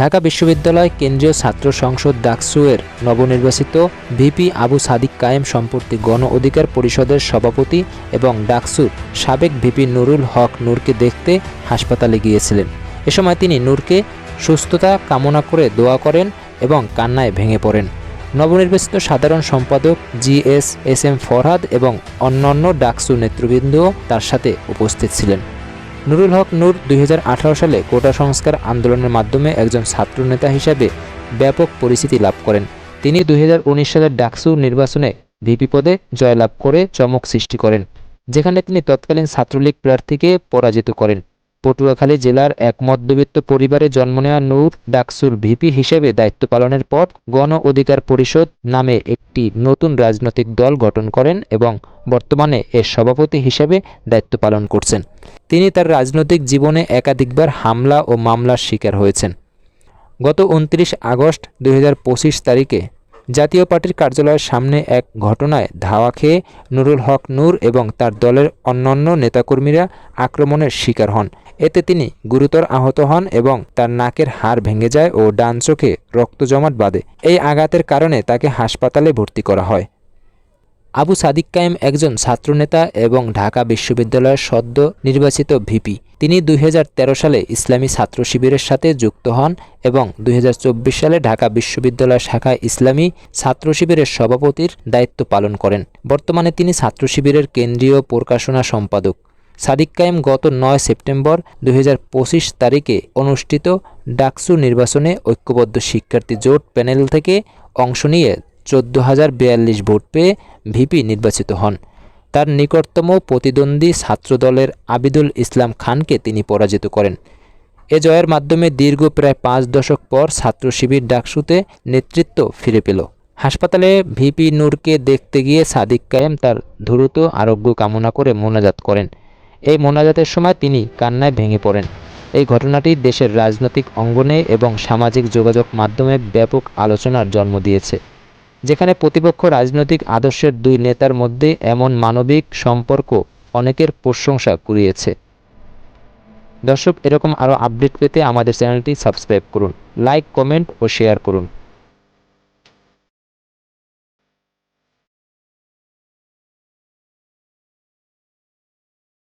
ঢাকা বিশ্ববিদ্যালয় কেন্দ্রীয় ছাত্র সংসদ ডাকসুয়ের নবনির্বাচিত ভিপি আবু সাদিক কায়েম সম্পর্কে গণ অধিকার পরিষদের সভাপতি এবং ডাকসুর সাবেক ভিপি নুরুল হক নূরকে দেখতে হাসপাতালে গিয়েছিলেন। এ সময় তিনি নূরকে সুস্থতা কামনা করে দোয়া করেন এবং কান্নায় ভেঙে পড়েন। নবনির্বাচিত সাধারণ সম্পাদক G S S M Farhad এবং অন্যান্য ডাকসু নেতৃবৃন্দও তার সাথে উপস্থিত ছিলেন। নুরুল হক নূর দুই হাজার আঠারো সালে কোটা সংস্কার আন্দোলনের মাধ্যমে একজন ছাত্রনেতা হিসাবে ব্যাপক পরিচিতি লাভ করেন। তিনি দুই হাজার উনিশ সালের ডাকসু নির্বাচনে ভিপি পদে জয়লাভ করে চমক সৃষ্টি করেন, যেখানে তিনি তৎকালীন ছাত্রলীগ প্রার্থীকে পরাজিত করেন। পটুয়াখালী জেলার এক মধ্যবিত্ত পরিবারে জন্ম নেওয়া নূর ডাকসুর ভিপি হিসেবে দায়িত্ব পালনের পর গণ অধিকার পরিষদ নামে একটি নতুন রাজনৈতিক দল গঠন করেন এবং বর্তমানে এর সভাপতি হিসেবে দায়িত্ব পালন করছেন। তিনি তার রাজনৈতিক জীবনে একাধিকবার হামলা ও মামলার শিকার হয়েছেন। গত উনত্রিশ আগস্ট দুই হাজার পঁচিশ তারিখে জাতীয় পার্টির কার্যালয়ের সামনে এক ঘটনায় ধাওয়া খেয়ে নুরুল হক নূর এবং তার দলের অন্যান্য নেতাকর্মীরা আক্রমণের শিকার হন এতে তিনি গুরুতর আহত হন এবং তার নাকের হাড় ভেঙে যায় ও ডান চোখে রক্ত জমাট বাঁধে। এই আঘাতের কারণে তাকে হাসপাতালে ভর্তি করা হয়। আবু সাদিক কায়েম একজন ছাত্রনেতা এবং ঢাকা বিশ্ববিদ্যালয়ের সদ্য নির্বাচিত ভিপি। তিনি দুই হাজার তেরো সালে ইসলামী ছাত্র শিবিরের সাথে যুক্ত হন এবং দুই হাজার চব্বিশ সালে ঢাকা বিশ্ববিদ্যালয় শাখায় ইসলামী ছাত্র শিবিরের সভাপতির দায়িত্ব পালন করেন। বর্তমানে তিনি ছাত্র শিবিরের কেন্দ্রীয় প্রকাশনা সম্পাদক। সাদিক কায়েম গত নয় সেপ্টেম্বর দু হাজার পঁচিশ তারিখে অনুষ্ঠিত ডাকসু নির্বাচনে ঐক্যবদ্ধ শিক্ষার্থী জোট প্যানেল থেকে অংশ নিয়ে চোদ্দ হাজার বিয়াল্লিশ ভোট পেয়ে ভিপি নির্বাচিত হন। তার নিকটতম প্রতিদ্বন্দ্বী ছাত্রদলের আবিদুল ইসলাম খানকে তিনি পরাজিত করেন। এ জয়ের মাধ্যমে দীর্ঘ প্রায় পাঁচ দশক পর ছাত্র শিবির ডাকসুতে নেতৃত্ব ফিরে পেল। হাসপাতালে ভিপি নূরকে দেখতে গিয়ে সাদিক কায়েম তার দ্রুত আরোগ্য কামনা করে মোনাজাত করেন। এই মোনাজাতের সময় তিনি কান্নায় ভেঙে পড়েন। এই ঘটনাটি দেশের রাজনৈতিক অঙ্গনে এবং সামাজিক যোগাযোগ মাধ্যমে ব্যাপক আলোচনার জন্ম দিয়েছে, যেখানে প্রতিপক্ষ রাজনৈতিক আদর্শের দুই নেতার মধ্যে এমন মানবিক সম্পর্ক অনেকের প্রশংসা কুড়িয়েছে। দর্শক, এরকম আরও আপডেট পেতে আমাদের চ্যানেলটি সাবস্ক্রাইব করুন, লাইক, কমেন্ট ও শেয়ার করুন।